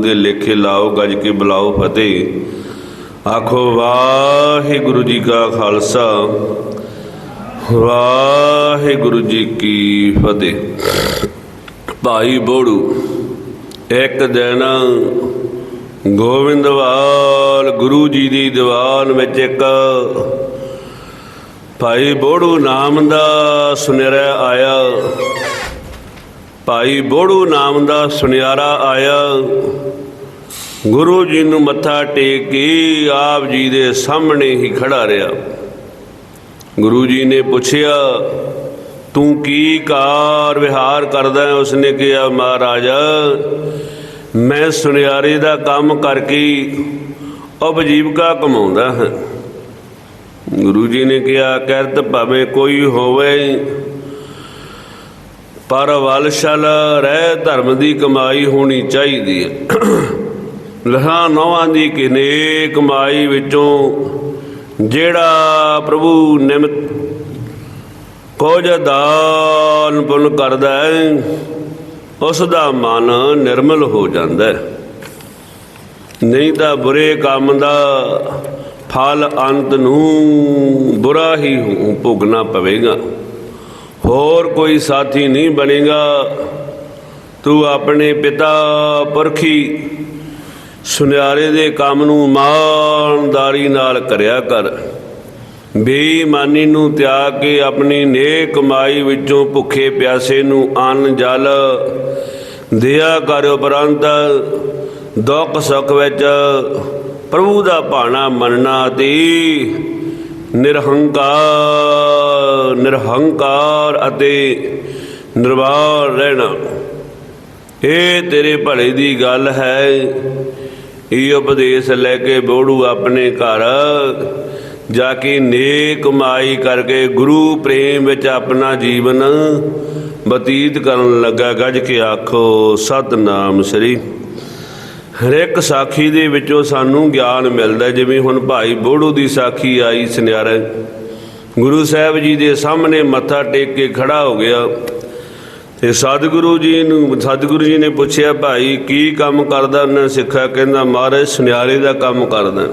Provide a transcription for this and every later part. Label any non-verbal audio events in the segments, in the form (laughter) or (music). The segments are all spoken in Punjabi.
ਦੇ ਲੇਖੇ ਲਾਓ, ਗੱਜ ਕੇ ਬੁਲਾਓ ਫਤਿਹ। ਆਖੋ, ਵਾਹਿਗੁਰੂ ਜੀ ਕਾ ਖਾਲਸਾ, ਵਾਹਿਗੁਰੂ ਜੀ ਕੀ ਫਤਿਹ। ਭਾਈ ਬੋੜੂ, ਇੱਕ ਦਿਨ ਗੋਬਿੰਦਵਾਲ ਗੁਰੂ ਜੀ ਦੀ ਦੀਵਾਨ ਵਿੱਚ ਇੱਕ ਭਾਈ ਬੋੜੂ ਨਾਮ ਦਾ ਸੁਨੇਰਾ ਆਇਆ। ਭਾਈ ਬੋੜੂ ਨਾਮ ਦਾ ਸੁਨਿਆਰਾ ਆਇਆ। ਗੁਰੂ ਜੀ ਨੂੰ ਮੱਥਾ ਟੇਕ ਕੇ ਆਪ ਜੀ ਦੇ ਸਾਹਮਣੇ ਹੀ ਖੜਾ ਰਿਹਾ। ਗੁਰੂ ਜੀ ਨੇ ਪੁੱਛਿਆ, ਤੂੰ ਕੀ ਕਾਰ ਵਿਹਾਰ ਕਰਦਾ ਹੈ? ਉਸਨੇ ਕਿਹਾ, ਮਹਾਰਾਜਾ, ਮੈਂ ਸੁਨਿਆਰੇ ਦਾ ਕੰਮ ਕਰਕੇ ਉਪਜੀਵਕਾ ਕਮਾਉਂਦਾ ਹਾਂ। ਗੁਰੂ ਜੀ ਨੇ ਕਿਹਾ, ਕਿਰਤ ਭਾਵੇਂ ਕੋਈ ਹੋਵੇ ਪਰ ਵਲਸ਼ਲ ਰਹਿ ਧਰਮ ਦੀ ਕਮਾਈ ਹੋਣੀ ਚਾਹੀਦੀ ਹੈ। ਲਹਾਂ ਨੌਆਂ ਦੀ ਕਿਨੇ ਕਮਾਈ ਵਿੱਚੋਂ ਜਿਹੜਾ ਪ੍ਰਭੂ ਨਿਮਤ ਕੁਝ ਦਾਨ ਪੁੰਨ ਕਰਦਾ ਹੈ, ਉਸ ਦਾ ਮਨ ਨਿਰਮਲ ਹੋ ਜਾਂਦਾ ਹੈ। ਨਹੀਂ ਤਾਂ ਬੁਰੇ ਕੰਮ ਦਾ ਫਲ ਅੰਤ ਨੂੰ ਬੁਰਾ ਹੀ ਭੋਗਣਾ ਪਵੇਗਾ। ਹੋਰ ਕੋਈ ਸਾਥੀ ਨਹੀਂ ਬਣੇਗਾ। ਤੂੰ ਆਪਣੇ ਪਿਤਾ ਪੁਰਖੀ ਸੁਨਿਆਰੇ ਦੇ ਕੰਮ ਨੂੰ ਇਮਾਨਦਾਰੀ ਨਾਲ ਕਰਿਆ ਕਰ। ਬੇਈਮਾਨੀ ਨੂੰ ਤਿਆਗ ਕੇ ਆਪਣੀ ਨੇਕ ਕਮਾਈ ਵਿੱਚੋਂ ਭੁੱਖੇ ਪਿਆਸੇ ਨੂੰ ਅੰਨ ਜਲ ਦਿਆ ਕਰ ਉਪਰੰਤ ਦੁੱਖ ਸੁੱਖ ਵਿੱਚ ਪ੍ਰਭੂ ਦਾ ਭਾਣਾ ਮੰਨਣਾ ਤੇ ਨਿਰਹੰਕਾਰ ਨਿਰਹੰਕਾਰ ਅਤੇ ਨਿਰਵਾਰ ਰਹਿਣਾ। ਇਹ ਤੇਰੇ ਭਲੇ ਦੀ ਗੱਲ ਹੈ। ਇਹ ਉਪਦੇਸ਼ ਲੈ ਕੇ ਬੋੜੂ ਆਪਣੇ ਘਰ, ਜਾ ਕੇ ਨੇਕ ਕਮਾਈ ਕਰਕੇ ਗੁਰੂ ਪ੍ਰੇਮ ਵਿੱਚ ਆਪਣਾ ਜੀਵਨ ਬਤੀਤ ਕਰਨ ਲੱਗਾ। ਗੱਜ ਕੇ ਆਖੋ, ਸਤਨਾਮ ਸ੍ਰੀ ਹਰੇਕ ਸਾਖੀ ਦੇ ਵਿੱਚੋਂ ਸਾਨੂੰ ਗਿਆਨ ਮਿਲਦਾ ਜਿਵੇਂ ਹੁਣ ਭਾਈ ਬੋੜੂ ਦੀ ਸਾਖੀ ਆਈ ਸੁਨਿਆਰੇ। ਗੁਰੂ ਸਾਹਿਬ ਜੀ ਦੇ ਸਾਹਮਣੇ ਮੱਥਾ ਟੇਕ ਕੇ ਖੜਾ ਹੋ ਗਿਆ। ਤੇ ਸਤਿਗੁਰੂ ਜੀ ਨੂੰ, ਸਤਿਗੁਰੂ ਜੀ ਨੇ ਪੁੱਛਿਆ, ਭਾਈ, ਕੀ ਕੰਮ ਕਰਦਾ ਉਹਨੇ ਸਿੱਖਿਆ? ਕਹਿੰਦਾ, ਮਹਾਰਾਜ, ਸੁਨਿਆਰੇ ਦਾ ਕੰਮ ਕਰਦਾ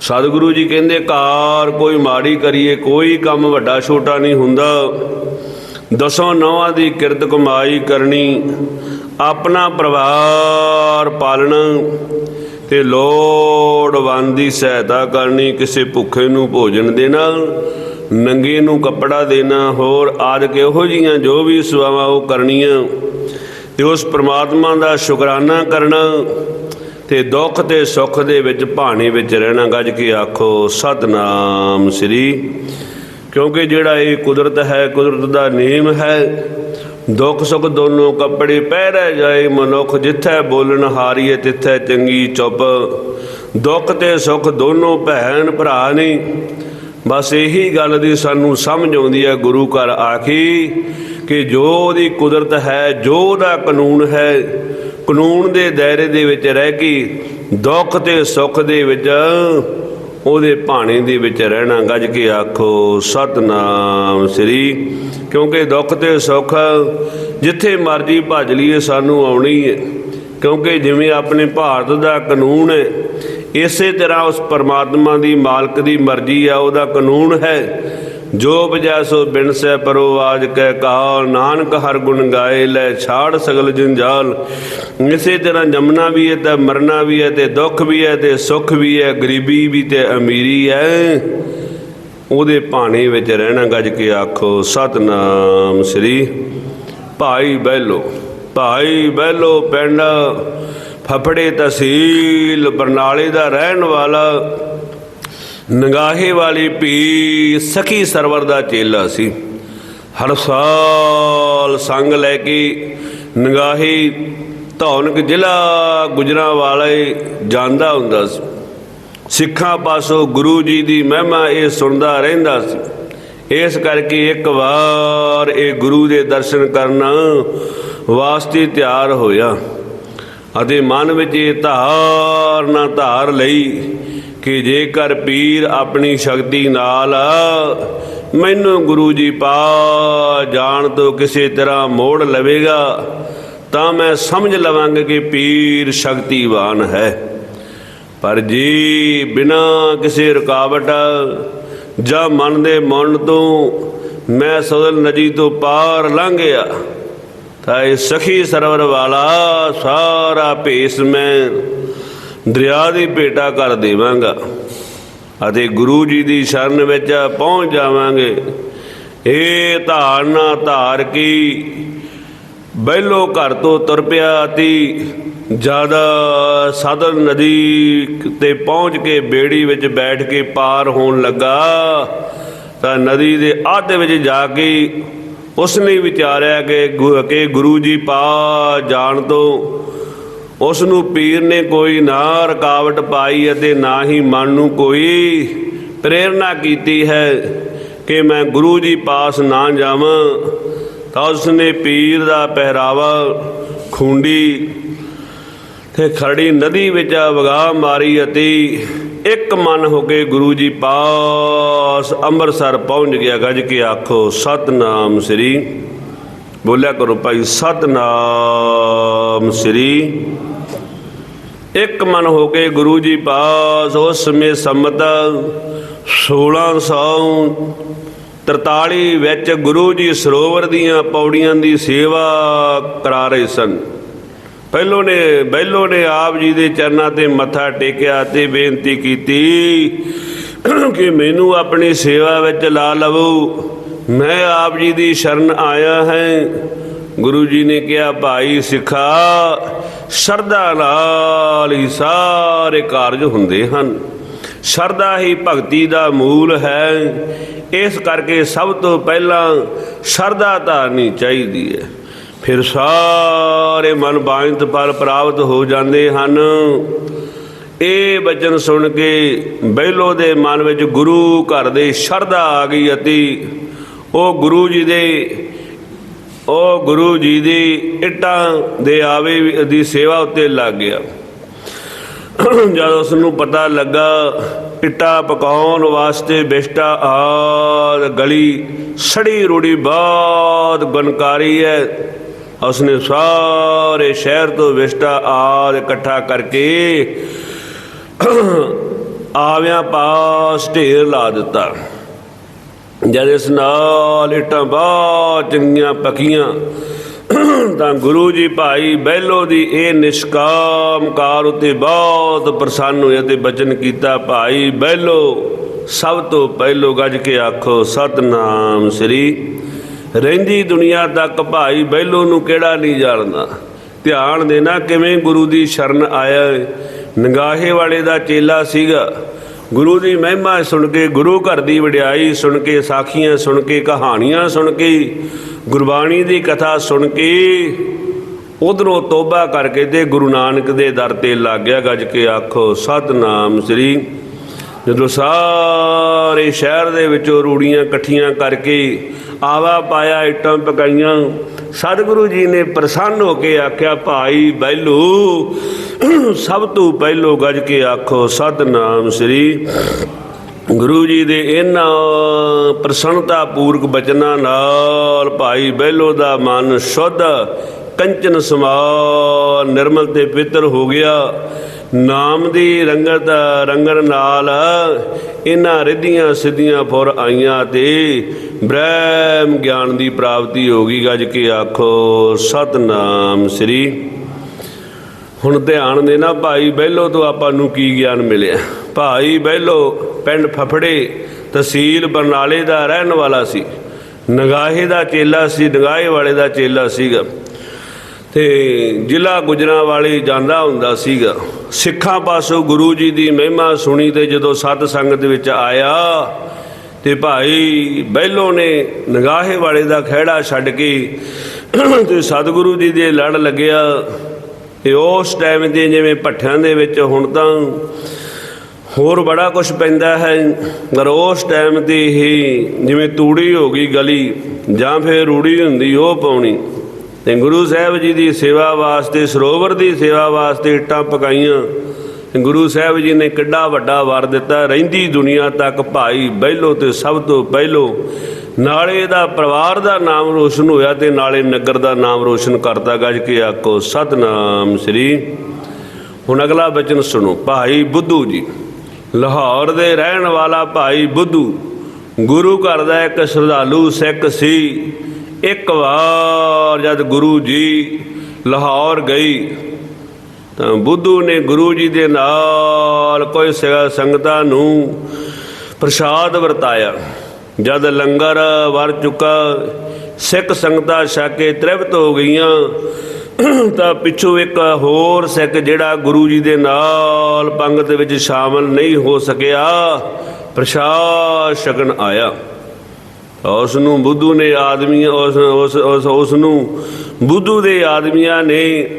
ਸਤਿਗੁਰੂ ਜੀ ਕਹਿੰਦੇ, ਕਾਰ ਕੋਈ ਮਾੜੀ ਕਰੀਏ, ਕੋਈ ਕੰਮ ਵੱਡਾ ਛੋਟਾ ਨਹੀਂ ਹੁੰਦਾ। ਦਸੋਂ ਨੌਆਂ ਦੀ ਕਿਰਤ ਕਮਾਈ ਕਰਨੀ ਆਪਣਾ ਪਰਿਵਾਰ ਪਾਲਣਾ ਤੇ ਲੋੜਵੰਦ ਦੀ ਸਹਾਇਤਾ ਕਰਨੀ, ਕਿਸੇ ਭੁੱਖੇ ਨੂੰ ਭੋਜਨ ਦੇਣਾ, ਨੰਗੇ ਨੂੰ ਕੱਪੜਾ ਦੇਣਾ, ਹੋਰ ਆਦਿ ਇਹੋ ਜੀਆਂ ਜੋ ਵੀ ਸੇਵਾਵਾਂ ਉਹ ਕਰਨੀਆਂ ਤੇ ਉਸ ਪ੍ਰਮਾਤਮਾ ਦਾ ਸ਼ੁਕਰਾਨਾ ਕਰਨਾ ਤੇ ਦੁੱਖ ਤੇ ਸੁੱਖ ਦੇ ਵਿੱਚ ਭਾਣੇ ਵਿੱਚ ਰਹਿਣਾ, ਗੱਜ ਕੇ ਆਖੋ, ਸਤਨਾਮ ਸ੍ਰੀ। ਕਿਉਂਕਿ ਜਿਹੜਾ ਇਹ ਕੁਦਰਤ ਹੈ, ਕੁਦਰਤ ਦਾ ਨੇਮ ਹੈ ਦੁੱਖ ਸੁੱਖ ਦੋਨੋਂ ਕੱਪੜੇ ਪਹਿਰੇ ਜਾਏ, ਮਨੁੱਖ ਜਿੱਥੇ ਬੋਲਣ ਹਾਰੀਏ ਤਿੱਥੇ ਚੰਗੀ ਚੁੱਪ। ਦੁੱਖ ਤੇ ਸੁੱਖ ਦੋਨੋਂ ਭੈਣ ਭਰਾ ਨੇ ਬਸ ਇਹੀ ਗੱਲ ਦੀ ਸਾਨੂੰ ਸਮਝ ਆਉਂਦੀ ਹੈ ਗੁਰੂ ਘਰ ਆਖੀ ਕਿ ਜੋ ਉਹਦੀ ਕੁਦਰਤ ਹੈ, ਜੋ ਉਹਦਾ ਕਾਨੂੰਨ ਹੈ, ਕਾਨੂੰਨ ਦੇ ਦਾਇਰੇ ਦੇ ਵਿੱਚ ਰਹਿ ਕੇ ਦੁੱਖ ਤੇ ਸੁੱਖ ਦੇ ਵਿੱਚ ਉਹਦੇ ਭਾਣੇ ਦੇ ਵਿੱਚ ਰਹਿਣਾ ਗੱਜ ਕੇ ਆਖੋ, ਸਤਨਾਮ ਸ੍ਰੀ ਕਿਉਂਕਿ ਦੁੱਖ ਤੇ ਸੁੱਖ ਜਿੱਥੇ ਮਰਜ਼ੀ ਭੱਜ ਲਈਏ, ਸਾਨੂੰ ਆਉਣੀ ਹੈ ਕਿਉਂਕਿ ਜਿਵੇਂ ਆਪਣੇ ਭਾਰਤ ਦਾ ਕਾਨੂੰਨ ਹੈ ਇਸੇ ਤਰ੍ਹਾਂ ਉਸ ਪਰਮਾਤਮਾ ਦੀ ਮਾਲਕ ਦੀ ਮਰਜ਼ੀ ਆ, ਉਹਦਾ ਕਾਨੂੰਨ ਹੈ, ਜੋ ਬਜੈ ਸੋ ਬਿਨ ਪਰੋ ਆਜ ਕੈ ਕਾਲ, ਨਾਨਕ ਹਰ ਗੁਣ ਗਾਏ, ਲੈ ਛਾੜ ਸਗਲ ਜੰਜਾਲ। ਇਸੇ ਤਰ੍ਹਾਂ ਜਮਨਾ ਵੀ ਹੈ ਤੇ ਮਰਨਾ ਵੀ ਹੈ ਤੇ ਦੁੱਖ ਵੀ ਹੈ ਤੇ ਸੁੱਖ ਵੀ ਹੈ ਗਰੀਬੀ ਵੀ ਤੇ ਅਮੀਰੀ ਹੈ ਉਹਦੇ ਭਾਣੇ ਵਿੱਚ ਰਹਿਣਾ ਗੱਜ ਕੇ ਆਖੋ, ਸਤਨਾਮ ਸ੍ਰੀ ਭਾਈ ਬਹਿਲੋ ਭਾਈ ਬਹਿਲੋ ਪਿੰਡ ਫਫੜੇ ਤਹਿਸੀਲ ਬਰਨਾਲੇ ਦਾ ਰਹਿਣ ਵਾਲਾ, ਨਗਾਹੇ ਵਾਲੀ ਭੀ ਸਖੀ ਸਰਵਰ ਦਾ ਚੇਲਾ ਸੀ। ਹਰ ਸਾਲ ਸੰਗ ਲੈ ਕੇ ਨਗਾਹੇ ਧੌਣਕ ਜ਼ਿਲ੍ਹਾ ਗੁਜਰਾਂ ਵਾਲੇ ਜਾਂਦਾ ਹੁੰਦਾ ਸੀ। ਸਿੱਖਾਂ ਪਾਸੋਂ ਗੁਰੂ ਜੀ ਦੀ ਮਹਿਮਾ ਇਹ ਸੁਣਦਾ ਰਹਿੰਦਾ ਸੀ। ਇਸ ਕਰਕੇ ਇੱਕ ਵਾਰ ਇਹ ਗੁਰੂ ਦੇ ਦਰਸ਼ਨ ਕਰਨ ਵਾਸਤੇ ਤਿਆਰ ਹੋਇਆ ਅਤੇ ਮਨ ਵਿੱਚ ਇਹ ਧਾਰਨਾ ਧਾਰ ਲਈ ਕਿ ਜੇਕਰ ਪੀਰ ਆਪਣੀ ਸ਼ਕਤੀ ਨਾਲ ਮੈਨੂੰ ਗੁਰੂ ਜੀ ਪਾ ਜਾਣ ਤੋਂ ਕਿਸੇ ਤਰ੍ਹਾਂ ਮੋੜ ਲਵੇਗਾ ਤਾਂ ਮੈਂ ਸਮਝ ਲਵਾਂਗਾ ਕਿ ਪੀਰ ਸ਼ਕਤੀਵਾਨ ਹੈ। ਪਰ ਜੀ ਬਿਨਾ ਕਿਸੇ ਰੁਕਾਵਟ ਜਾਂ ਮਨ ਦੇ ਮਨ ਤੋਂ ਮੈਂ ਸਦਲ ਨਦੀ ਤੋਂ ਪਾਰ ਲੰਘ ਗਿਆ ਤਾਂ ਇਹ ਸਖੀ ਸਰਵਰ ਵਾਲਾ ਸਾਰਾ ਭੇਸ ਮੈਂ ਦਰਿਆ ਦੀ ਭੇਟਾ ਕਰ ਦੇਵਾਂਗਾ ਅਤੇ ਗੁਰੂ ਜੀ ਦੀ ਸ਼ਰਨ ਵਿੱਚ ਪਹੁੰਚ ਜਾਵਾਂਗੇ। ਇਹ ਧਾਰਨਾ ਧਾਰ ਕੀ ਬਹਿਲੋ ਘਰ ਤੋਂ ਤੁਰ ਪਿਆ ਤੀ। ਜ਼ਿਆਦਾ ਸਾਧਨ ਨਦੀ ਤੇ ਪਹੁੰਚ ਕੇ ਬੇੜੀ ਵਿੱਚ ਬੈਠ ਕੇ ਪਾਰ ਹੋਣ ਲੱਗਾ। ਤਾਂ ਨਦੀ ਦੇ ਆਧੇ ਵਿੱਚ ਜਾ ਕੇ ਉਸਨੇ ਵਿਚਾਰਿਆ ਕਿ ਗੁ- ਕਿ ਗੁਰੂ ਜੀ ਪਾ ਜਾਣ ਤੋਂ। ਉਸ ਨੂੰ ਪੀਰ ਨੇ ਕੋਈ ਨਾ ਰਕਾਵਟ ਪਾਈ ਅਤੇ ਨਾ ਹੀ ਮਨ ਨੂੰ ਕੋਈ ਪ੍ਰੇਰਣਾ ਕੀਤੀ ਹੈ ਕਿ ਮੈਂ ਗੁਰੂ ਜੀ ਪਾਸ ਨਾ ਜਾਵਾਂ। ਤਾਂ ਉਸਨੇ ਪੀਰ ਦਾ ਪਹਿਰਾਵਾ, ਖੁੰਡੀ ਤੇ ਖੜੀ ਨਦੀ ਵਿੱਚ ਵਗਾ ਮਾਰੀ ਅਤੇ ਇੱਕ ਮਨ ਹੋ ਕੇ ਗੁਰੂ ਜੀ ਪਾਸ ਅੰਮ੍ਰਿਤਸਰ ਪਹੁੰਚ ਗਿਆ। ਗੱਜ ਕੇ ਆਖੋ, ਸਤਨਾਮ ਸ੍ਰੀ ਬੋਲਿਆ ਕਰੋ ਭਾਈ, ਸਤਨਾਮ ਸ੍ਰੀ ਇੱਕ ਮਨ ਹੋ ਕੇ ਗੁਰੂ ਜੀ ਪਾਸ ਉਸ ਸਮੇਂ ਸੰਮਤ 1643 ਵਿੱਚ ਗੁਰੂ ਜੀ ਸਰੋਵਰ ਦੀਆਂ ਪੌੜੀਆਂ ਦੀ ਸੇਵਾ ਕਰਾ ਰਹੇ ਸਨ। ਪਹਿਲੋਂ ਨੇ ਬੈਲੋ ਨੇ ਆਪ ਜੀ ਦੇ ਚਰਨਾਂ ਤੇ ਮੱਥਾ ਟੇਕਿਆ ਤੇ ਬੇਨਤੀ ਕੀਤੀ ਕਿ ਮੈਨੂੰ ਆਪਣੀ ਸੇਵਾ ਵਿੱਚ ਲਾ ਲਵੋ। ਮੈਂ ਆਪ ਜੀ ਦੀ ਸ਼ਰਨ ਆਇਆ ਹੈ। ਗੁਰੂ ਜੀ ਨੇ ਕਿਹਾ, ਭਾਈ ਸਿੱਖਾ, ਸ਼ਰਧਾ ਨਾਲ ਹੀ ਸਾਰੇ ਕਾਰਜ ਹੁੰਦੇ ਹਨ। ਸ਼ਰਧਾ ਹੀ ਭਗਤੀ ਦਾ ਮੂਲ ਹੈ। ਇਸ ਕਰਕੇ ਸਭ ਤੋਂ ਪਹਿਲਾਂ ਸ਼ਰਧਾ ਧਾਰਨੀ ਚਾਹੀਦੀ ਹੈ। ਫਿਰ ਸਾਰੇ ਮਨ ਬਾਇੰਤ ਫਲ ਪ੍ਰਾਪਤ ਹੋ ਜਾਂਦੇ ਹਨ। ਇਹ ਬਚਨ ਸੁਣ ਕੇ ਬਹਿਲੋ ਦੇ ਮਨ ਵਿੱਚ ਗੁਰੂ ਘਰ ਦੇ ਸ਼ਰਧਾ ਆ ਗਈ ਅਤੇ ਉਹ ਗੁਰੂ ਜੀ ਦੇ, ਉਹ ਗੁਰੂ ਜੀ ਦੀ ਇੱਟਾਂ ਦੇ ਆਵੇ ਦੀ ਸੇਵਾ ਉੱਤੇ ਲੱਗ ਗਿਆ। ਜਦ ਉਸ ਨੂੰ ਪਤਾ ਲੱਗਾ ਇੱਟਾਂ ਪਕਾਉਣ ਵਾਸਤੇ ਬਿਸ਼ਟਾ ਆਦ ਗਲੀ ਸੜੀ ਰੂੜੀ ਬਹੁਤ ਗੁਣਕਾਰੀ ਹੈ ਉਸਨੇ ਸਾਰੇ ਸ਼ਹਿਰ ਤੋਂ ਵਿਸ਼ਟਾ ਆਦ ਇਕੱਠਾ ਕਰਕੇ ਆਵਿਆਂ ਪਾਸ ਢੇਰ ਲਾ ਦਿੱਤਾ। ਜਦ ਇਸ ਨਾਲ ਇੱਟਾਂ ਬਹੁਤ ਚੰਗੀਆਂ ਪੱਕੀਆਂ ਤਾਂ ਗੁਰੂ ਜੀ ਭਾਈ ਬਹਿਲੋ ਦੀ ਇਹ ਨਿਸ਼ਕਾਮ ਕਾਰ ਉਤੇ ਬਹੁਤ ਪ੍ਰਸੰਨ ਹੋਏ ਤੇ ਬਚਨ ਕੀਤਾ, ਭਾਈ ਬਹਿਲੋ, ਸਭ ਤੋਂ ਪਹਿਲੋ ਗੱਜ ਕੇ ਆਖੋ, ਸਤਨਾਮ ਸ੍ਰੀ ਰਹਿੰਦੀ ਦੁਨੀਆ ਤੱਕ ਭਾਈ ਬੈਲੋ ਨੂੰ ਕਿਹੜਾ ਨਹੀਂ ਜਾਣਦਾ? ਧਿਆਨ ਦੇਣਾ ਕਿਵੇਂ ਗੁਰੂ ਦੀ ਸ਼ਰਨ ਆਇਆ ਨਗਾਹੇ ਵਾਲੇ ਦਾ ਚੇਲਾ ਸੀਗਾ। ਗੁਰੂ ਦੀ ਮਹਿਮਾ ਸੁਣ ਕੇ, ਗੁਰੂ ਘਰ ਦੀ ਵਡਿਆਈ ਸੁਣ ਕੇ, ਸਾਖੀਆਂ ਸੁਣ ਕੇ, ਕਹਾਣੀਆਂ ਸੁਣ ਕੇ ਗੁਰਬਾਣੀ ਦੀ ਕਥਾ ਸੁਣ ਕੇ ਉਧਰੋਂ ਤੋਬਾ ਕਰਕੇ ਤੇ ਗੁਰੂ ਨਾਨਕ ਦੇ ਦਰ ਤੇ ਲੱਗ ਗਿਆ ਗੱਜ ਕੇ ਆਖੋ, ਸਤਨਾਮ ਸ੍ਰੀ ਜਦੋਂ ਸਾਰੇ ਸ਼ਹਿਰ ਦੇ ਵਿੱਚੋਂ ਰੂੜੀਆਂ ਇਕੱਠੀਆਂ ਕਰਕੇ ਆਵਾ ਪਾਇਆ, ਇੱਟਾਂ ਪਕਾਈਆਂ, ਸਤਿਗੁਰੂ ਜੀ ਨੇ ਪ੍ਰਸੰਨ ਹੋ ਕੇ ਆਖਿਆ, ਭਾਈ ਬੈਲੂ, ਸਭ ਤੋਂ ਪਹਿਲੋ ਗੱਜ ਕੇ ਆਖੋ, ਸਤਨਾਮ ਸ੍ਰੀ ਗੁਰੂ ਜੀ ਦੇ ਇਹਨਾਂ ਪ੍ਰਸੰਨਤਾ ਪੂਰਕ ਬਚਨਾਂ ਨਾਲ ਭਾਈ ਬੈਲੋ ਦਾ ਮਨ ਸ਼ੁੱਧ, ਕੰਚਨ ਸਮਾਨ, ਨਿਰਮਲ ਤੇ ਪਵਿੱਤਰ ਹੋ ਗਿਆ। ਨਾਮ ਦੀ ਰੰਗਤ, ਰੰਗਣ ਨਾਲ ਇਹਨਾਂ ਰਿੱਧੀਆਂ ਸਿੱਧੀਆਂ ਫੁਰ ਆਈਆਂ ਤੇ ਬ੍ਰਹਮ ਗਿਆਨ ਦੀ ਪ੍ਰਾਪਤੀ ਹੋ ਗਈ। ਗੱਜ ਕੇ ਆਖੋ, ਸਤਨਾਮ ਸ੍ਰੀ। ਹੁਣ ਧਿਆਨ ਦੇਣਾ, ਭਾਈ ਬਹਿਲੋ ਤੋਂ ਆਪਾਂ ਨੂੰ ਕੀ ਗਿਆਨ ਮਿਲਿਆ? ਭਾਈ ਬਹਿਲੋ ਪਿੰਡ ਫਫੜੇ, ਤਹਿਸੀਲ ਬਰਨਾਲੇ ਦਾ ਰਹਿਣ ਵਾਲਾ ਸੀ। ਨਗਾਹੇ ਦਾ ਚੇਲਾ ਸੀ, ਨਗਾਹੇ ਵਾਲੇ ਦਾ ਚੇਲਾ ਸੀਗਾ। ਤੇ ਜ਼ਿਲ੍ਹਾ ਗੁਜਰਾਂ ਵਾਲੇ ਜਾਂਦਾ ਹੁੰਦਾ ਸੀਗਾ। ਸਿੱਖਾਂ ਪਾਸੋਂ ਗੁਰੂ ਜੀ ਦੀ ਮਹਿਮਾ ਸੁਣੀ ਤੇ ਜਦੋਂ ਸਤ ਸੰਗਤ ਵਿੱਚ ਆਇਆ, ਤੇ ਭਾਈ ਬਹਿਲੋ ਨੇ ਨਗਾਹੇ ਵਾਲੇ ਦਾ ਖਹਿੜਾ ਛੱਡ ਕੇ ਤੇ ਸਤਿਗੁਰੂ ਜੀ ਦੇ ਲੜ ਲੱਗਿਆ। ਤੇ ਉਸ ਟਾਈਮ ਦੇ ਜਿਵੇਂ ਭੱਠਿਆਂ ਦੇ ਵਿੱਚ ਹੁਣ ਤਾਂ ਹੋਰ ਬੜਾ ਕੁਝ ਪੈਂਦਾ ਹੈ। ਪਰ ਉਸ ਟਾਈਮ ਤੇ ਹੀ ਜਿਵੇਂ ਤੂੜੀ ਹੋ ਗਈ ਗਲੀ ਜਾਂ ਫਿਰ ਰੂੜੀ ਹੁੰਦੀ, ਉਹ ਪਾਉਣੀ। ਤੇ ਗੁਰੂ ਸਾਹਿਬ ਜੀ ਦੀ ਸੇਵਾ ਵਾਸਤੇ, ਸਰੋਵਰ ਦੀ ਸੇਵਾ ਵਾਸਤੇ ਇੱਟਾਂ ਪਕਾਈਆਂ। ਗੁਰੂ ਸਾਹਿਬ ਜੀ ਨੇ ਕਿੱਡਾ ਵੱਡਾ ਵਾਰ ਦਿੱਤਾ। ਰਹਿੰਦੀ ਦੁਨੀਆ ਤੱਕ ਭਾਈ ਬਹਿਲੋ ਤੇ ਸਭ ਤੋਂ ਪਹਿਲੋ। ਨਾਲੇ ਦਾ ਪਰਿਵਾਰ ਦਾ ਨਾਮ ਰੋਸ਼ਨ ਹੋਇਆ ਤੇ ਨਾਲੇ ਨਗਰ ਦਾ ਨਾਮ ਰੋਸ਼ਨ ਕਰਤਾ। ਗੱਜ ਕੇ ਆਖੋ, ਸਤਨਾਮ ਸ੍ਰੀ। ਹੁਣ ਅਗਲਾ ਬਚਨ ਸੁਣੋ, ਭਾਈ ਬੁੱਧੂ ਜੀ। ਲਾਹੌਰ ਦੇ ਰਹਿਣ ਵਾਲਾ ਭਾਈ ਬੁੱਧੂ, ਗੁਰੂ ਘਰ ਦਾ ਇੱਕ ਸ਼ਰਧਾਲੂ ਸਿੱਖ ਸੀ। ਇੱਕ ਵਾਰ ਜਦ ਗੁਰੂ ਜੀ ਲਾਹੌਰ ਗਈ, ਤਾਂ ਬੁੱਧੂ ਨੇ ਗੁਰੂ ਜੀ ਦੇ ਨਾਲ ਕੋਈ ਸ- ਸੰਗਤਾਂ ਨੂੰ ਪ੍ਰਸ਼ਾਦ ਵਰਤਾਇਆ। ਜਦ ਲੰਗਰ ਵਰ ਚੁੱਕਾ, ਸਿੱਖ ਸੰਗਤਾਂ ਛਕ ਕੇ ਤ੍ਰਿਪਤ ਹੋ ਗਈਆਂ ਤਾਂ ਪਿੱਛੋਂ ਇੱਕ ਹੋਰ ਸਿੱਖ ਜਿਹੜਾ ਗੁਰੂ ਜੀ ਦੇ ਨਾਲ ਪੰਗਤ ਵਿੱਚ ਸ਼ਾਮਲ ਨਹੀਂ ਹੋ ਸਕਿਆ, ਪ੍ਰਸ਼ਾਦ ਛਕਣ ਆਇਆ। ਉਸ ਨੂੰ ਬੁੱਧੂ ਨੇ ਆਦਮੀ ਉਸ ਉਸ ਉਸ ਉਸ ਨੂੰ ਬੁੱਧੂ ਦੇ ਆਦਮੀਆਂ ਨੇ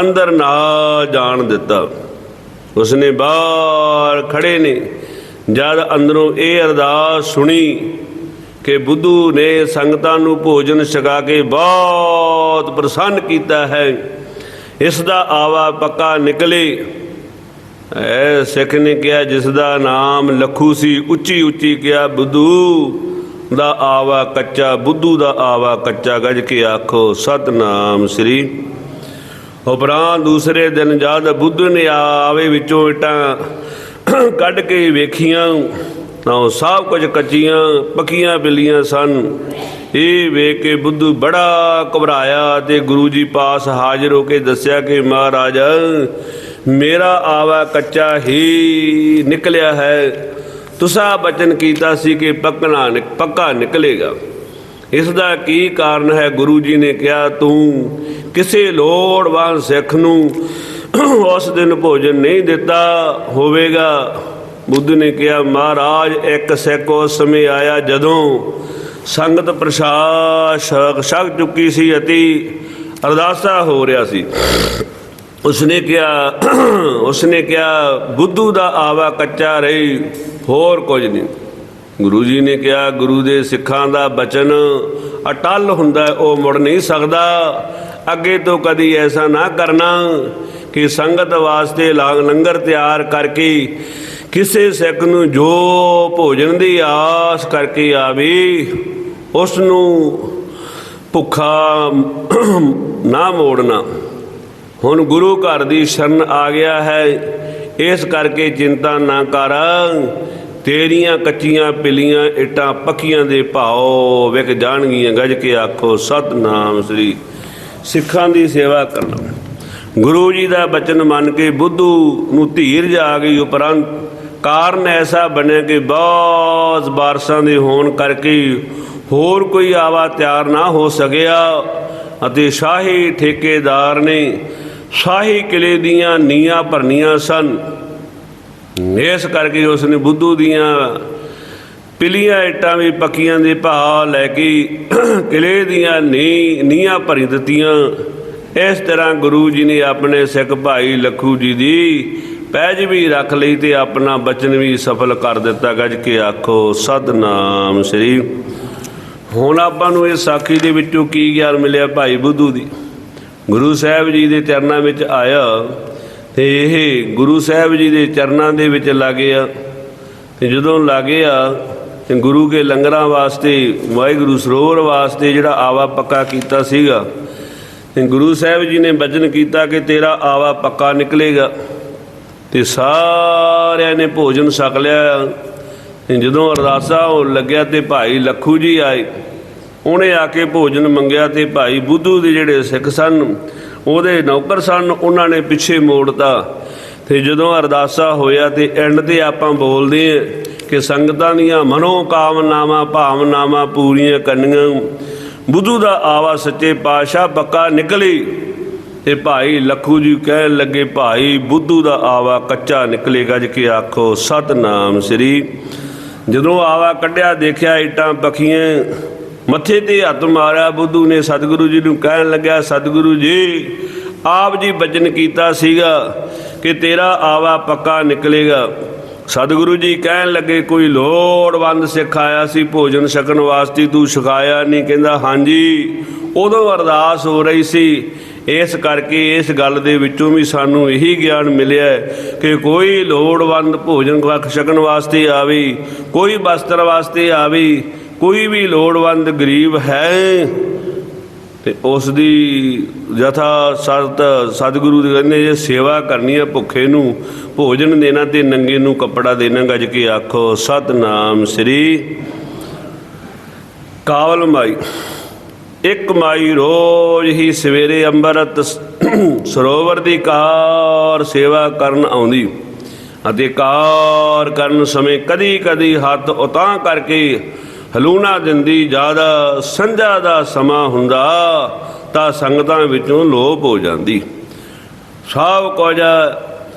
ਅੰਦਰ ਨਾ ਜਾਣ ਦਿੱਤਾ। ਉਸਨੇ ਬਾਹਰ ਖੜੇ ਨੇ। ਜਦ ਅੰਦਰੋਂ ਇਹ ਅਰਦਾਸ ਸੁਣੀ ਕਿ ਬੁੱਧੂ ਨੇ ਸੰਗਤਾਂ ਨੂੰ ਭੋਜਨ ਛਕਾ ਕੇ ਬਹੁਤ ਪ੍ਰਸੰਨ ਕੀਤਾ ਹੈ। ਇਸ ਦਾ ਆਵਾ ਪੱਕਾ ਨਿਕਲੇ। ਐ ਸਿੱਖ ਨੇ ਕਿਹਾ, ਜਿਸ ਦਾ ਨਾਮ ਲਖੂ ਸੀ, ਉੱਚੀ ਉੱਚੀ ਕਿਹਾ, ਬੁੱਧੂ ਦਾ ਆਵਾ ਕੱਚਾ, ਬੁੱਧੂ ਦਾ ਆਵਾ ਕੱਚਾ, ਗੱਜ ਕੇ ਆਖੋ, ਸਤਨਾਮ ਸ੍ਰੀ ਉਪਰੰਤ ਦੂਸਰੇ ਦਿਨ ਜਦ ਬੁੱਧ ਨੇ ਆਵੇ ਵਿੱਚੋਂ ਇਟਾਂ ਕੱਢ ਕੇ ਵੇਖੀਆਂ ਤਾਂ ਉਹ ਸਭ ਕੁਝ ਕੱਚੀਆਂ, ਪੱਕੀਆਂ ਬਿੱਲੀਆਂ ਸਨ। ਇਹ ਵੇਖ ਕੇ ਬੁੱਧੂ ਬੜਾ ਘਬਰਾਇਆ ਤੇ ਗੁਰੂ ਜੀ ਪਾਸ ਹਾਜ਼ਰ ਹੋ ਕੇ ਦੱਸਿਆ ਕਿ ਮਹਾਰਾਜ, ਮੇਰਾ ਆਵਾ ਕੱਚਾ ਹੀ ਨਿਕਲਿਆ ਹੈ। ਤੁਸਾਂ ਬਚਨ ਕੀਤਾ ਸੀ ਕਿ ਪੱਕਣਾ ਨਿਕ- ਪੱਕਾ ਨਿਕਲੇਗਾ। ਇਸ ਦਾ ਕੀ ਕਾਰਨ ਹੈ? ਗੁਰੂ ਜੀ ਨੇ ਕਿਹਾ, ਤੂੰ ਕਿਸੇ ਲੋੜਵੰਦ ਸਿੱਖ ਨੂੰ ਉਸ ਦਿਨ ਭੋਜਨ ਨਹੀਂ ਦਿੱਤਾ ਹੋਵੇਗਾ। ਬੁੱਧ ਨੇ ਕਿਹਾ, ਮਹਾਰਾਜ, ਇੱਕ ਸਿੱਖ ਉਸ ਸਮੇਂ ਆਇਆ ਜਦੋਂ ਸੰਗਤ ਪ੍ਰਸ਼ਾਦ ਛਕ ਛਕ ਚੁੱਕੀ ਸੀ ਅਤੇ ਅਰਦਾਸਾ ਹੋ ਰਿਹਾ ਸੀ। ਉਸਨੇ ਕਿਹਾ (clears throat) ਉਸਨੇ ਕਿਹਾ, ਬੁੱਧੂ ਦਾ ਆਵਾ ਕੱਚਾ ਰਹੀ, ਹੋਰ ਕੁਝ ਨਹੀਂ। ਗੁਰੂ ਜੀ ਨੇ ਕਿਹਾ, ਗੁਰੂ ਦੇ ਸਿੱਖਾਂ ਦਾ ਬਚਨ ਅਟਲ ਹੁੰਦਾ ਉਹ ਮੁੜ ਨਹੀਂ ਸਕਦਾ। ਅੱਗੇ ਤੋਂ ਕਦੀ ਐਸਾ ਨਾ ਕਰਨਾ ਕਿ ਸੰਗਤ ਵਾਸਤੇ ਲਾ- ਲੰਗਰ ਤਿਆਰ ਕਰਕੇ ਕਿਸੇ ਸਿੱਖ ਨੂੰ ਜੋ ਭੋਜਨ ਦੀ ਆਸ ਕਰਕੇ ਆਵੇ ਉਸ ਨੂੰ ਭੁੱਖਾ ਨਾ ਮੋੜਨਾ। ਹੁਣ ਗੁਰੂ ਘਰ ਦੀ ਸ਼ਰਨ ਆ ਗਿਆ ਹੈ, ਇਸ ਕਰਕੇ ਚਿੰਤਾ ਨਾ ਕਰ। ਤੇਰੀਆਂ ਕੱਚੀਆਂ ਪਿਲੀਆਂ ਇਟਾਂ ਪੱਕੀਆਂ ਦੇ ਭਾਉ ਵਿਕ ਜਾਣਗੀਆਂ। ਗੱਜ ਕੇ ਆਖੋ, ਸਤਨਾਮ ਸ੍ਰੀ ਸਿੱਖਾਂ ਦੀ ਸੇਵਾ ਕਰਨਾ। ਗੁਰੂ ਜੀ ਦਾ ਬਚਨ ਮੰਨ ਕੇ ਬੁੱਧੂ ਨੂੰ ਧੀਰ ਜਾ ਗਈ, ਉਪਰੰਤ ਕਾਰਨ ਐਸਾ ਬਣਿਆ ਕਿ ਬਹੁਤ ਬਾਰਸਾਂ ਦੇ ਹੋਣ ਕਰਕੇ ਹੋਰ ਕੋਈ ਆਵਾ ਤਿਆਰ ਨਾ ਹੋ ਸਕਿਆ ਅਤੇ ਸ਼ਾਹੀ ਠੇਕੇਦਾਰ ਨੇ ਸ਼ਾਹੀ ਕਿਲੇ ਦੀਆਂ ਨੀਆਂ ਭਰਨੀਆਂ ਸਨ। ਇਸ ਕਰਕੇ ਉਸ ਨੇ ਬੁੱਧੂ ਦੀਆਂ ਪਿਲੀਆਂ ਇੱਟਾਂ ਵੀ ਪੱਕੀਆਂ ਦੇ ਭਾਅ ਲੈ ਕੇ ਕਿਲੇ ਦੀਆਂ ਨੀ ਨੀਆਂ ਭਰੀ ਦਿੱਤੀਆਂ। ਇਸ ਤਰ੍ਹਾਂ ਗੁਰੂ ਜੀ ਨੇ ਆਪਣੇ ਸਿੱਖ ਭਾਈ ਲਖੂ ਜੀ ਦੀ ਪੈਜ ਵੀ ਰੱਖ ਲਈ ਤੇ ਆਪਣਾ ਬਚਨ ਵੀ ਸਫਲ ਕਰ ਦਿੱਤਾ। ਗੱਜ ਕੇ ਆਖੋ, ਸਤਨਾਮ ਸ੍ਰੀ। ਹੁਣ ਆਪਾਂ ਨੂੰ ਇਹ ਸਾਖੀ ਦੇ ਵਿੱਚੋਂ ਕੀ ਗਿਆਨ ਮਿਲਿਆ ਭਾਈ ਬੁੱਧੂ ਦੀ? ਗੁਰੂ ਸਾਹਿਬ ਜੀ ਦੇ ਚਰਨਾਂ ਵਿੱਚ ਆਇਆ ਤੇ ਇਹ ਗੁਰੂ ਸਾਹਿਬ ਜੀ ਦੇ ਚਰਨਾਂ ਦੇ ਵਿੱਚ ਲੱਗਿਆ ਤੇ ਜਦੋਂ ਲੱਗਿਆ ਤੇ ਗੁਰੂ ਕੇ ਲੰਗਰਾਂ ਵਾਸਤੇ, ਵਾਹਿਗੁਰੂ ਸਰੋਵਰ ਵਾਸਤੇ ਜਿਹੜਾ ਆਵਾ ਪੱਕਾ ਕੀਤਾ ਸੀਗਾ, ਤੇ ਗੁਰੂ ਸਾਹਿਬ ਜੀ ਨੇ ਬਚਨ ਕੀਤਾ ਕਿ ਤੇਰਾ ਆਵਾ ਪੱਕਾ ਨਿਕਲੇਗਾ। ਤੇ ਸਾਰਿਆਂ ਨੇ ਭੋਜਨ ਛਕ ਲਿਆ। ਤੇ ਜਦੋਂ ਅਰਦਾਸਾ ਹੋਣ ਲੱਗਿਆ ਤੇ ਭਾਈ ਲੱਖੂ ਜੀ ਆਏ। ਉਹਨੇ ਆ ਕੇ ਭੋਜਨ ਮੰਗਿਆ ਤੇ ਭਾਈ ਬੁੱਧੂ ਦੇ ਜਿਹੜੇ ਸਿੱਖ ਸਨ, ਉਹਦੇ ਨੌਕਰ ਸਨ, ਉਹਨਾਂ ਨੇ ਪਿੱਛੇ ਮੋੜਤਾ। ਤੇ ਜਦੋਂ ਅਰਦਾਸਾ ਹੋਇਆ ਤੇ ਐਂਡ ਤੇ ਆਪਾਂ ਬੋਲਦੇ ਹਾਂ ਕਿ ਸੰਗਤਾਂ ਦੀਆਂ ਮਨੋ ਕਾਮਨਾਵਾਂ ਭਾਵਨਾਵਾਂ ਪੂਰੀਆਂ ਕਰਨੀਆਂ। ਬੁੱਧੂ ਦਾ ਆਵਾ ਸੱਚੇ ਪਾਤਸ਼ਾਹ ਪੱਕਾ ਨਿਕਲੀ। ਤੇ ਭਾਈ ਲੱਖੂ ਜੀ ਕਹਿਣ ਲੱਗੇ, ਭਾਈ, ਬੁੱਧੂ ਦਾ ਆਵਾ ਕੱਚਾ ਨਿਕਲੇਗਾ ਜਿ ਕਿ ਆਖੋ ਸਤਨਾਮ ਸ੍ਰੀ। ਜਦੋਂ ਆਵਾ ਕੱਢਿਆ, ਦੇਖਿਆ ਇਟਾਂ ਪਖੀਆਂ ਮੱਥੇ ਤੇ ਹੱਥ ਮਾਰਿਆ, ਬੁੱਧੂ ਨੇ ਸਤਿਗੁਰੂ ਜੀ ਨੂੰ ਕਹਿਣ ਲੱਗਿਆ, ਸਤਿਗੁਰੂ ਜੀ, ਆਪ ਜੀ ਬਚਨ ਕੀਤਾ ਸੀਗਾ ਕਿ ਤੇਰਾ ਆਵਾ ਪੱਕਾ ਨਿਕਲੇਗਾ। ਸਤਿਗੁਰੂ ਜੀ ਕਹਿਣ ਲੱਗੇ, ਕੋਈ ਲੋੜਵੰਦ ਸਿੱਖ ਆਇਆ ਸੀ, ਭੋਜਨ ਛਕਣ ਵਾਸਤੇ ਤੂੰ ਸਿਖਾਇਆ ਨਹੀਂ। ਕਹਿੰਦਾ, ਹਾਂਜੀ, ਉਦੋਂ ਅਰਦਾਸ ਹੋ ਰਹੀ ਸੀ ਇਸ ਕਰਕੇ ਇਸ ਗੱਲ ਦੇ ਵਿੱਚੋਂ ਵੀ ਸਾਨੂੰ ਇਹੀ ਗਿਆਨ ਮਿਲਿਆ ਕਿ ਕੋਈ ਲੋੜਵੰਦ ਭੋਜਨ ਛਕਣ ਵਾਸਤੇ ਆਵੇ, ਕੋਈ ਵਸਤਰ ਵਾਸਤੇ ਆਵੇ, ਕੋਈ ਵੀ ਲੋੜਵੰਦ ਗਰੀਬ ਹੈ, ਤੇ ਉਸ ਦੀ ਯਥਾ ਸਤ ਸਤਿਗੁਰੂ ਦੇ ਕਹਿੰਦੇ ਜੇ ਸੇਵਾ ਕਰਨੀ ਹੈ ਭੁੱਖੇ ਨੂੰ, ਭੋਜਨ ਦੇਣਾ ਤੇ ਨੰਗੇ ਨੂੰ ਕੱਪੜਾ ਦੇਣਾ ਗੱਜ ਕੇ ਆਖੋ, ਸਤਨਾਮ ਸ੍ਰੀ ਕਾਵਲ ਮਾਈ। ਇੱਕ ਮਾਈ ਰੋਜ਼ ਹੀ ਸਵੇਰੇ ਅੰਮ੍ਰਿਤ ਸਰੋਵਰ ਦੀ ਕਾਰ ਸੇਵਾ ਕਰਨ ਆਉਂਦੀ। ਅਤੇ ਕਾਰ ਕਰਨ ਸਮੇਂ ਕਦੀ ਕਦੀ ਹੱਥ ਉਤਾਂ ਕਰਕੇ ਹਲੂਣਾ ਦਿੰਦੀ। ਜ਼ਿਆਦਾ ਸੰਝਾ ਦਾ ਸਮਾਂ ਹੁੰਦਾ ਤਾਂ ਸੰਗਤਾਂ ਵਿੱਚੋਂ ਲੋਪ ਹੋ ਜਾਂਦੀ। ਸਭ ਕੁਝ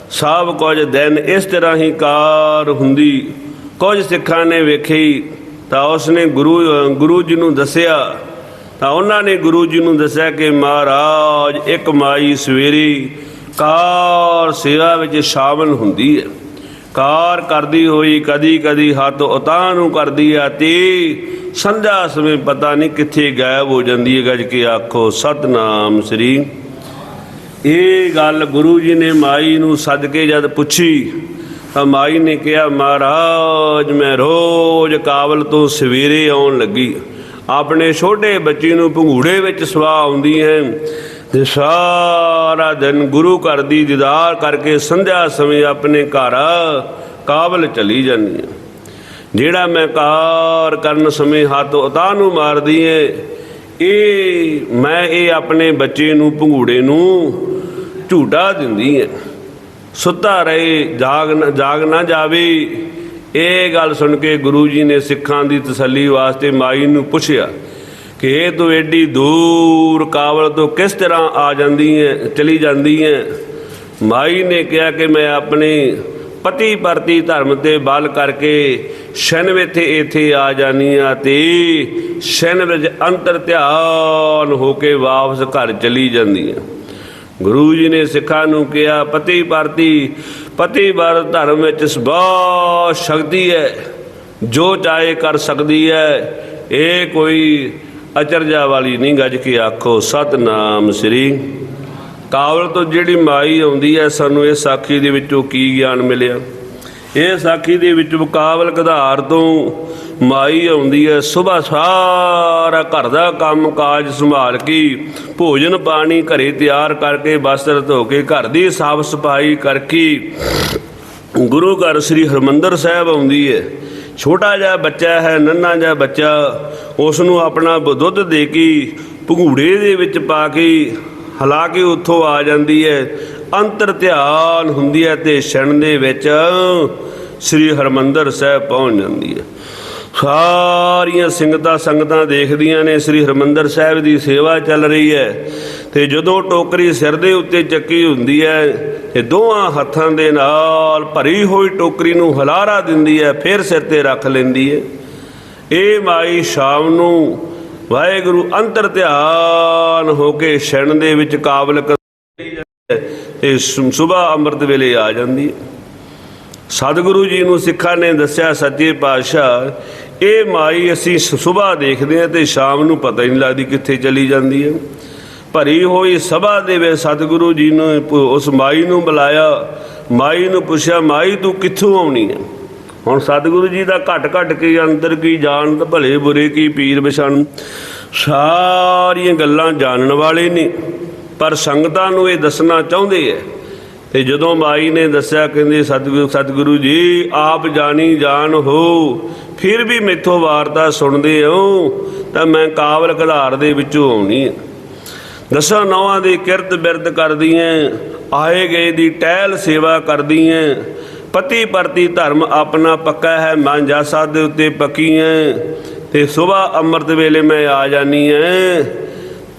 ਸਭ ਕੁਝ ਦਿਨ ਇਸ ਤਰ੍ਹਾਂ ਹੀ ਕਾਰ ਹੁੰਦੀ। ਕੁਝ ਸਿੱਖਾਂ ਨੇ ਵੇਖੀ ਤਾਂ ਉਸਨੇ ਗੁਰੂ ਗੁਰੂ ਜੀ ਨੂੰ ਦੱਸਿਆ ਤਾਂ ਉਹਨਾਂ ਨੇ ਗੁਰੂ ਜੀ ਨੂੰ ਦੱਸਿਆ ਕਿ ਮਹਾਰਾਜ, ਇੱਕ ਮਾਈ ਸਵੇਰੇ ਕਾਰ ਸੇਵਾ ਵਿੱਚ ਸ਼ਾਮਲ ਹੁੰਦੀ ਹੈ। ਕਾਰ ਕਰਦੀ ਹੋਈ ਕਦੀ ਕਦੀ ਹੱਥ ਉਤਾਂ ਨੂੰ ਕਰਦੀ ਆ ਤੇ ਸੰਧਿਆ ਸਮੇਂ ਪਤਾ ਨਹੀਂ ਕਿੱਥੇ ਗਾਇਬ ਹੋ ਜਾਂਦੀ ਹੈ। ਗੱਜ ਕੇ ਆਖੋ, ਸਤਨਾਮ ਸ੍ਰੀ ਇਹ ਗੱਲ ਗੁਰੂ ਜੀ ਨੇ ਮਾਈ ਨੂੰ ਸੱਦ ਕੇ ਜਦ ਪੁੱਛੀ, ਤਾਂ ਮਾਈ ਨੇ ਕਿਹਾ, ਮਹਾਰਾਜ, ਮੈਂ ਰੋਜ਼ ਕਾਬਲ ਤੋਂ ਸਵੇਰੇ ਆਉਣ ਲੱਗੀ। ਆਪਣੇ ਛੋਟੇ ਬੱਚੇ ਨੂੰ ਭੰਗੂੜੇ ਵਿੱਚ ਸਵਾ ਆਉਂਦੀ ਹੈ ਤੇ ਸਾਰਾ ਦਿਨ ਗੁਰੂ ਘਰ ਦੀ ਦੀਦਾਰ ਕਰਕੇ ਸੰਧਿਆ ਸਮੇਂ ਆਪਣੇ ਘਰ ਕਾਬਲ ਚਲੀ ਜਾਂਦੀ ਹੈ। ਜਿਹੜਾ ਮੈਂ ਕਾਰ ਕਰਨ ਸਮੇਂ ਹੱਥ ਉਤਾਂ ਨੂੰ ਮਾਰਦੀ ਏ ਇਹ ਮੈਂ ਇਹ ਆਪਣੇ ਬੱਚੇ ਨੂੰ ਭੰਗੂੜੇ ਨੂੰ ਝੂਟਾ ਦਿੰਦੀ ਏ ਸੁੱਤਾ ਰਹੇ, ਜਾਗ ਨਾ ਜਾਗ ਨਾ ਜਾਵੇ ਇਹ ਗੱਲ ਸੁਣ ਕੇ ਗੁਰੂ ਜੀ ਨੇ ਸਿੱਖਾਂ ਦੀ ਤਸੱਲੀ ਵਾਸਤੇ ਮਾਈ ਨੂੰ ਪੁੱਛਿਆ ਕਿ ਇਹ ਤੂੰ ਐਡੀ ਦੂਰ ਕਾਬਲ ਤੋਂ ਕਿਸ ਤਰ੍ਹਾਂ ਆ ਜਾਂਦੀ ਹੈ ਚਲੀ ਜਾਂਦੀ ਹੈ ਮਾਈ ਨੇ ਕਿਹਾ ਕਿ ਮੈਂ ਆਪਣੇ ਪਤੀ ਪਰਤੀ ਧਰਮ ਤੇ ਬਲ ਕਰਕੇ ਸ਼ਨ ਵਿੱਚ ਇੱਥੇ ਆ ਜਾਨੀ ਆ ਤੇ ਸ਼ਨ ਵਿੱਚ ਅੰਤਰ ਧਿਆਨ ਹੋ ਕੇ ਵਾਪਸ ਘਰ ਚਲੀ ਜਾਂਦੀ ਆ। ਗੁਰੂ ਜੀ ਨੇ ਸਿੱਖਾਂ ਨੂੰ ਕਿਹਾ ਪਤੀ ਪਰਤੀ ਪਤੀ ਵਰ ਧਰਮ ਵਿੱਚ ਬਹੁਤ ਸ਼ਕਤੀ ਹੈ। ਜੋ ਚਾਹੇ ਕਰ ਸਕਦੀ ਹੈ। ਇਹ ਕੋਈ ਅਚਰਜਾ ਵਾਲੀ ਨਹੀਂ ਗੱਜ ਕੇ ਆਖੋ, ਸਤਨਾਮ ਸ੍ਰੀ ਕਾਵਲ ਤੋਂ ਜਿਹੜੀ ਮਾਈ ਆਉਂਦੀ ਹੈ, ਸਾਨੂੰ ਇਹ ਸਾਖੀ ਦੇ ਵਿੱਚੋਂ ਕੀ ਗਿਆਨ ਮਿਲਿਆ? ਇਹ ਸਾਖੀ ਦੇ ਵਿੱਚ ਕਾਵਲ ਕਧਾਰ ਤੋਂ ਮਾਈ ਆਉਂਦੀ ਹੈ ਸਵੇਰ ਸਾਰਾ ਘਰ ਦਾ ਕੰਮ ਕਾਜ ਸੰਭਾਲ ਕੇ ਭੋਜਨ ਪਾਣੀ ਘਰੇ ਤਿਆਰ ਕਰਕੇ ਵਸਤਰ ਧੋ ਕੇ ਘਰ ਦੀ ਸਾਫ਼ ਸਫ਼ਾਈ ਕਰਕੇ ਗੁਰੂ ਘਰ ਸ੍ਰੀ ਹਰਮੰਦਰ ਸਾਹਿਬ ਆਉਂਦੀ ਹੈ। ਛੋਟਾ ਜਿਹਾ ਬੱਚਾ ਹੈ, ਨੰਨਾ ਜਿਹਾ ਬੱਚਾ ਉਸ ਨੂੰ ਆਪਣਾ ਦੁੱਧ ਦੇ ਕੇ ਭੰਗੂੜੇ ਦੇ ਵਿੱਚ ਪਾ ਕੇ ਹਲਾ ਕੇ ਉੱਥੋਂ ਆ ਜਾਂਦੀ ਹੈ। ਅੰਤਰ ਧਿਆਨ ਹੁੰਦੀ ਹੈ ਤੇ ਛਣ ਦੇ ਵਿੱਚ ਸ੍ਰੀ ਹਰਮੰਦਰ ਸਾਹਿਬ ਪਹੁੰਚ ਜਾਂਦੀ ਹੈ। ਸਾਰੀਆਂ ਸੰਗਤਾਂ ਸੰਗਤਾਂ ਦੇਖਦੀਆਂ ਨੇ, ਸ੍ਰੀ ਹਰਮੰਦਰ ਸਾਹਿਬ ਦੀ ਸੇਵਾ ਚੱਲ ਰਹੀ ਹੈ। ਤੇ ਜਦੋਂ ਟੋਕਰੀ ਸਿਰ ਦੇ ਉੱਤੇ ਚੱਕੀ ਹੁੰਦੀ ਹੈ, ਤੇ ਦੋਹਾਂ ਹੱਥਾਂ ਦੇ ਨਾਲ ਭਰੀ ਹੋਈ ਟੋਕਰੀ ਨੂੰ ਹਲਾਰਾ ਦਿੰਦੀ ਹੈ, ਫਿਰ ਸਿਰ ਤੇ ਰੱਖ ਲੈਂਦੀ ਹੈ। ਇਹ ਮਾਈ ਸ਼ਾਮ ਨੂੰ ਵਾਹਿਗੁਰੂ ਅੰਤਰ ਧਿਆਨ ਹੋ ਕੇ ਛਣ ਦੇ ਵਿੱਚ ਕਾਬਲ ਕਰ ਤੇ ਸਵੇਰ ਅੰਮ੍ਰਿਤ ਵੇਲੇ ਆ ਜਾਂਦੀ ਹੈ। ਸਤਿਗੁਰੂ ਜੀ ਨੂੰ ਸਿੱਖਾਂ ਨੇ ਦੱਸਿਆ, ਸੱਚੇ ਪਾਤਸ਼ਾਹ, ਇਹ ਮਾਈ ਅਸੀਂ ਸਵੇਰ ਦੇਖਦੇ ਹਾਂ ਤੇ ਸ਼ਾਮ ਨੂੰ ਪਤਾ ਹੀ ਨਹੀਂ ਲੱਗਦੀ ਕਿੱਥੇ ਚਲੀ ਜਾਂਦੀ ਹੈ। ਭਰੀ ਹੋਈ ਸਭਾ ਦੇ ਵਿੱਚ ਸਤਿਗੁਰੂ ਜੀ ਨੇ ਉਸ ਮਾਈ ਨੂੰ ਬੁਲਾਇਆ, ਮਾਈ ਨੂੰ ਪੁੱਛਿਆ, ਮਾਈ ਤੂੰ ਕਿੱਥੋਂ ਆਉਣੀ ਹੈ? ਹੁਣ ਸਤਿਗੁਰੂ ਜੀ ਦਾ ਘਟ ਘਟ ਕੇ ਅੰਦਰ ਕੀ ਜਾਣ ਭਲੇ ਬੁਰੇ ਕੀ ਪੀਰ ਬਿਸ਼ਨ ਸਾਰੀਆਂ ਗੱਲਾਂ ਜਾਣਨ ਵਾਲੇ ਨੇ, ਪਰ ਸੰਗਤਾਂ ਨੂੰ ਇਹ ਦੱਸਣਾ ਚਾਹੁੰਦੇ ਐ ਤੇ ਜਦੋਂ ਮਾਈ ਨੇ ਦੱਸਿਆ, ਕਹਿੰਦੇ, ਸਤਿਗੁਰੂ ਸਤਿਗੁਰੂ ਜੀ, ਆਪ ਜਾਣੀ ਜਾਣ ਹੋ, ਫਿਰ ਵੀ ਮੇਥੋਂ ਵਾਰਤਾ ਸੁਣਦੇ ਹੋ, ਤਾਂ ਮੈਂ ਕਾਬਲ ਘਲਾਰ ਦੇ ਵਿੱਚੋਂ ਆਉਣੀ ਹੈ ਦਸਾਂ ਨੌਆਂ ਦੀ ਕਿਰਤ ਬਿਰਤ ਕਰਦੀਆਂ, ਆਏ ਗਏ ਦੀ ਟਹਿਲ ਸੇਵਾ ਕਰਦੀਆਂ, ਪਤੀ ਪਰਤੀ ਧਰਮ ਆਪਣਾ ਪੱਕਾ ਹੈ ਮਨ ਜਾਸਾ ਦੇ ਉੱਤੇ ਪੱਕੀਆਂ, ਤੇ ਸਵੇਰ ਅੰਮ੍ਰਿਤ ਵੇਲੇ ਮੈਂ ਆ ਜਾਨੀ ਐ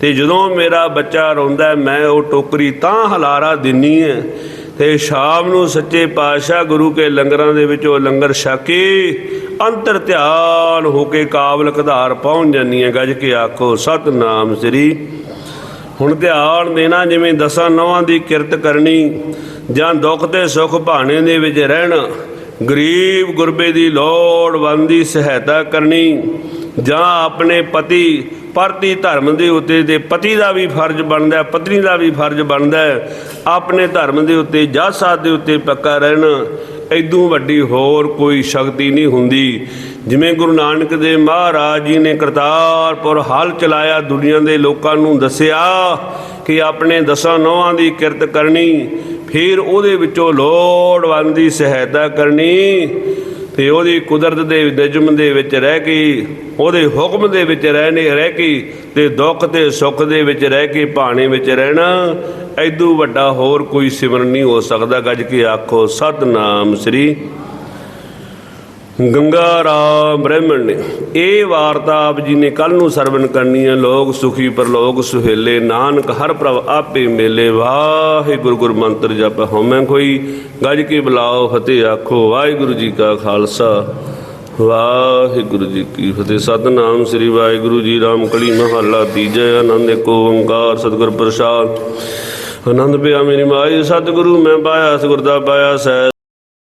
ਤੇ ਜਦੋਂ ਮੇਰਾ ਬੱਚਾ ਰੋਂਦਾ ਮੈਂ ਉਹ ਟੋਕਰੀ ਤਾਂ ਹਲਾਰਾ ਦਿੰਨੀ ਐ। ਤੇ ਸ਼ਾਮ ਨੂੰ ਸੱਚੇ ਪਾਤਸ਼ਾਹ ਗੁਰੂ ਕੇ ਲੰਗਰਾਂ ਦੇ ਵਿੱਚ ਉਹ ਲੰਗਰ ਛਕੇ ਅੰਤਰ ਧਿਆਨ ਹੋ ਕੇ ਕਾਬਲ ਕਧਾਰ ਪਹੁੰਚ ਜਾਂਦੀ ਹੈ ਗੱਜ ਕੇ ਆਖੋ, ਸਤਨਾਮ ਸ੍ਰੀ। ਹੁਣ ਧਿਆਨ ਦੇਣਾ, ਜਿਵੇਂ ਦਸਾਂ ਨਵਾਂ ਦੀ ਕਿਰਤ ਕਰਨੀ, ਜਾਂ ਦੁੱਖ ਤੇ ਸੁੱਖ ਭਾਣੇ ਦੇ ਵਿੱਚ ਰਹਿਣਾ, ਗਰੀਬ ਗੁਰਬੇ ਦੀ ਲੋੜਵੰਦ ਦੀ ਸਹਾਇਤਾ ਕਰਨੀ, ਜਾਂ ਆਪਣੇ ਪਤੀ ਪਰਤੀ ਧਰਮ ਦੇ ਉੱਤੇ ਤੇ ਪਤੀ ਦਾ ਵੀ ਫਰਜ਼ ਬਣਦਾ ਹੈ, ਪਤਨੀ ਦਾ ਵੀ ਫਰਜ਼ ਬਣਦਾ ਹੈ। ਆਪਣੇ ਧਰਮ ਦੇ ਉੱਤੇ ਜੱਜ ਸਾਹਿਬ ਦੇ ਉੱਤੇ ਪੱਕਾ ਰਹਿਣਾ ਐਦੋਂ ਵੱਡੀ ਹੋਰ ਕੋਈ ਸ਼ਕਤੀ ਨਹੀਂ ਹੁੰਦੀ ਜਿਵੇਂ ਗੁਰੂ ਨਾਨਕ ਦੇਵ ਮਹਾਰਾਜ ਜੀ ਨੇ ਕਰਤਾਰਪੁਰ ਹਲ ਚਲਾਇਆ ਦੁਨੀਆ ਦੇ ਲੋਕਾਂ ਨੂੰ ਦੱਸਿਆ ਕਿ ਆਪਣੇ ਦਸਾਂ ਨੋਹਾਂ ਦੀ ਕਿਰਤ ਕਰਨੀ ਫਿਰ ਉਹਦੇ ਵਿੱਚੋਂ ਲੋੜਵੰਦ ਦੀ ਸਹਾਇਤਾ ਕਰਨੀ ਤੇ ਉਹਦੀ ਕੁਦਰਤ ਦੇ ਨਿਯਮ ਦੇ ਵਿੱਚ ਰਹਿ ਕੇ, ਉਹਦੇ ਹੁਕਮ ਦੇ ਵਿੱਚ ਰਹਿਣੇ, ਰਹਿ ਕੇ ਤੇ ਦੁੱਖ ਤੇ ਸੁੱਖ ਦੇ ਵਿੱਚ ਰਹਿ ਕੇ ਭਾਣੇ ਵਿੱਚ ਰਹਿਣਾ, ਐਦੂ ਵੱਡਾ ਹੋਰ ਕੋਈ ਸਿਮਰਨ ਨਹੀਂ ਹੋ ਸਕਦਾ। ਗੱਜ ਕੇ ਆਖੋ, ਸਤਨਾਮ ਸ੍ਰੀ ਗੰਗਾ ਰਾਮ ਬ੍ਰਹਮਣ ਨੇ ਇਹ ਵਾਰਤਾ ਆਪ ਜੀ ਨੇ ਕੱਲ ਨੂੰ ਸਰਵਣ ਕਰਨੀ ਹੈ। ਲੋਕ ਸੁਖੀ ਪਰਲੋਕ ਸੁਹੇਲੇ, ਨਾਨਕ ਹਰ ਪ੍ਰਭ ਆਪੇ ਮੇਲੇ। ਵਾਹਿਗੁਰੂ ਗੁਰ ਮੰਤਰ ਜਪ ਹਉਮੈ ਕੋਈ, ਗੱਜ ਕੇ ਬੁਲਾਓ ਫਤਿਹ ਆਖੋ, ਵਾਹਿਗੁਰੂ ਜੀ ਕਾ ਖਾਲਸਾ। ਵਾਹਿਗੁਰੂ ਜੀ ਕੀ ਫਤਿਹ। ਸਤਨਾਮ ਸ੍ਰੀ ਵਾਹਿਗੁਰੂ ਜੀ। ਰਾਮ ਕਲੀ ਮਹੱਲਾ ਤੀਜਾ ਆਨੰਦ ਏਕ ਓੰਕਾਰ ਸਤਿਗੁਰ ਪ੍ਰਸਾਦ। ਆਨੰਦ ਪਿਆ ਮੇਰੀ ਮਾਈ, ਸਤਿਗੁਰੂ ਮੈਂ ਪਾਇਆ, ਸਤਿਗੁਰ ਦਾ ਪਾਇਆ ਸਹਿ